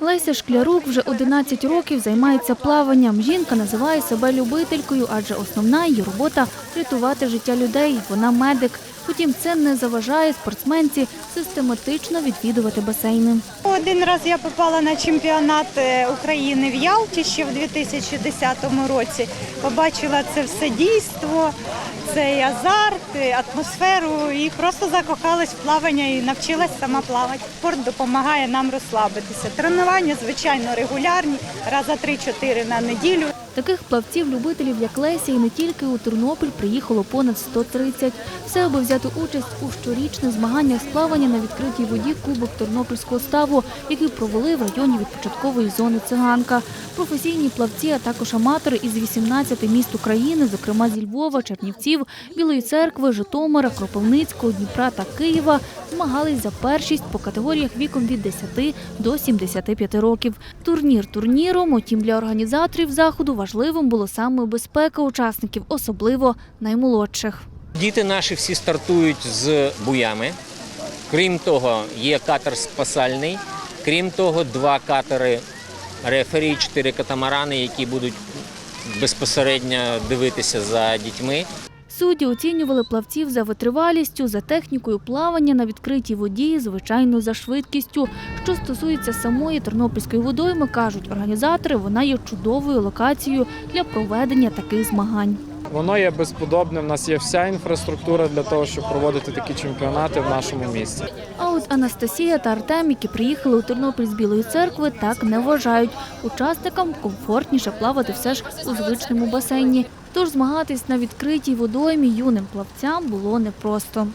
Леся Шклярук вже 11 років займається плаванням. Жінка називає себе любителькою, адже основна її робота рятувати життя людей. Вона медик. Втім, це не заважає спортсменці систематично відвідувати басейни. Один раз я попала на чемпіонат е, України в Ялті ще в 2010 році. Побачила це все дійство, цей азарт, е, атмосферу і просто закохалась в плавання і навчилась сама плавати. Спорт допомагає нам розслабитися. Тренування, звичайно, регулярні, раза 3-4 на неділю. Таких плавців-любителів, як Леся, і не тільки у Тернопіль приїхало понад 130. Все, аби взяти участь у щорічних змаганнях з плавання на відкритій воді Кубок Тернопільського ставу, який провели в районі відпочаткової зони Циганка. Професійні плавці, а також аматори із 18 міст України, зокрема зі Львова, Чернівців, Білої церкви, Житомира, Кропивницького, Дніпра та Києва, змагались за першість по категоріях віком від 10 до 75 років. Турнір турніром, утім для організаторів заходу важливим було саме безпека учасників, особливо наймолодших. Діти наші всі стартують з буями. Крім того, є катер спасальний. Крім того, два катери рефері, чотири катамарани, які будуть безпосередньо дивитися за дітьми. Судді оцінювали плавців за витривалістю, за технікою плавання на відкритій воді, звичайно, за швидкістю. Що стосується самої тернопільської водойми, кажуть організатори, вона є чудовою локацією для проведення таких змагань. Воно є безподобне. В нас є вся інфраструктура для того, щоб проводити такі чемпіонати в нашому місті. А от Анастасія та Артем, які приїхали у Тернопіль з Білої церкви, так не вважають. Учасникам комфортніше плавати все ж у звичному басейні. Тож змагатись на відкритій водоймі юним плавцям було непросто.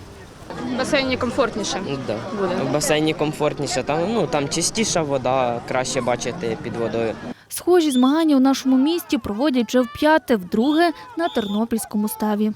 В басейні комфортніше. Ну, да. Буде. В басейні комфортніше, там, ну, там чистіша вода, краще бачити під водою. Схожі змагання у нашому місті проводять вже вп'яте, вдруге на Тернопільському ставі.